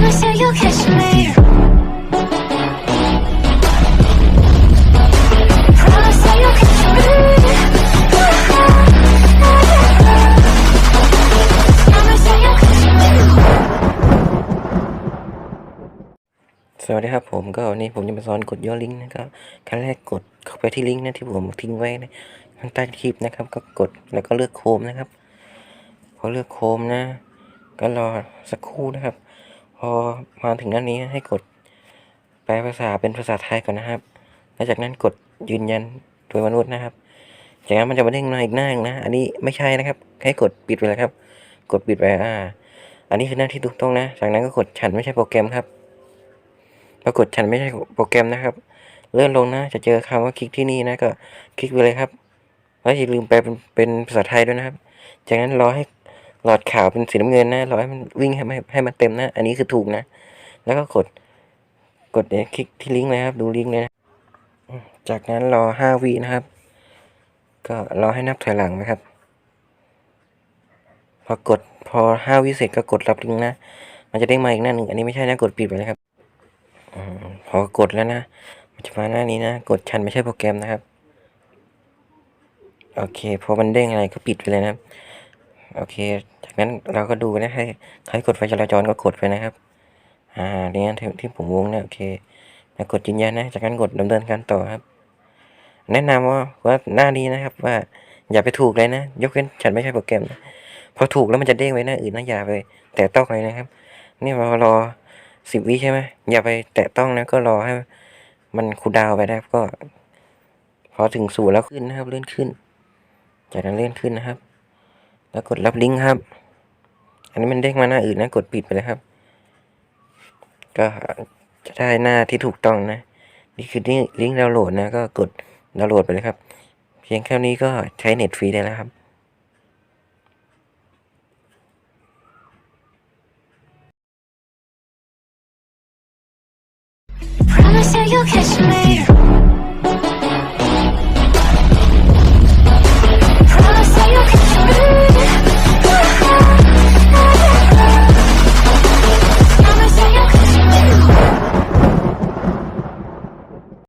Promise you you'll catch me. Promise you you'll catch me. Promise you you'll catch me. สวัสดีครับผมก็วันนี้ผมจะมาสอนกดย่อลิงก์นะครับขั้นแรกกดเข้าไปที่ลิงก์นะที่ผมทิ้งไว้นะข้างใต้คลิปนะครับ ก็กดแล้วก็เลือกโคมนะครับ พอเลือกโคมนะ ก็รอสักครู่นะครับ พอมาถึงหน้านี้ให้กดแปลภาษาเป็นภาษาไทยก่อนนะครับแล้วจากนั้นกดยืนยันโดยมนุษย์นะครับ จากนั้นมันจะมาเด้งมาอีกหน้าหนึ่งนะ อันนี้ไม่ใช่นะครับ ให้กดปิดไปเลยครับ กดปิดไปอ่า อันนี้คือหน้าที่ถูกต้องนะ จากนั้นก็กดฉันไม่ใช่โปรแกรมครับปรากฏฉันไม่ใช่โปรแกรมนะครับ เลื่อนลงนะ จะเจอคำว่าคลิกที่นี่นะก็คลิกไปเลยครับ แล้วอย่าลืมแปลเป็นเป็นภาษาไทยด้วยนะครับ จากนั้นรอให้ หลอดขาวเป็นสีน้ำเงินนะรอให้มันวิ่งให้มันให้มันเต็มนะ อันนี้คือถูกนะ แล้วก็กด กดเนี่ยคลิกที่ลิงก์เลยครับ ดูลิงก์เลยนะ จากนั้นรอห้าวินะครับ ก็รอให้นับถอยหลังนะครับ พอกดพอห้าวิเสร็จก็กดรับลิงก์นะ มันจะได้มาอีกหน้าหนึ่งอันนี้ไม่ใช่นะ กดปิดไปเลยครับอพอกดแล้วนะ มันจะมาหน้านี้นะ กดชันไม่ใช่โปรแกรมนะครับ โอเค พอมันเด้งอะไรก็ปิดไปเลยนะครับ โอเค จากนั้นเราก็ดูนะให้ใครกดไฟจราจรก็กดไปนะครับ อ่าเนี่ยที่ผมวงเนี่ยโอเคแล้วกดยืนยันนะ จากนั้นกดดำเนินการต่อครับ แนะนำว่าว่าหน้านี้นะครับ ว่าอย่าไปถูกเลยนะ ยกเว้นฉันไม่ใช่โปรแกรมนะพอถูกแล้วมันจะเด้งไว้หน้าอื่นนะอย่าไป แตะต้องเลยนะครับ นี่พอรอสิบวิใช่ไหมอย่าไปแตะต้องนะก็รอให้มันคูดาวไปนะครับก็ พอถึงศูนย์แล้วขึ้นนะครับเลื่อนขึ้น จากนั้นเลื่อนขึ้นนะครับ แล้วกดรับลิงก์ครับ อันนี้มันเด้งมาหน้าอื่นนะ กดปิดไปเลยครับ ก็จะได้หน้าที่ถูกต้องนะ นี่คือนี่ลิงก์ดาวน์โหลดนะ ก็กดดาวน์โหลดไปเลยครับ เพียงแค่นี้ก็ใช้เน็ตฟรีได้แล้วครับ Promise you you'll catch me.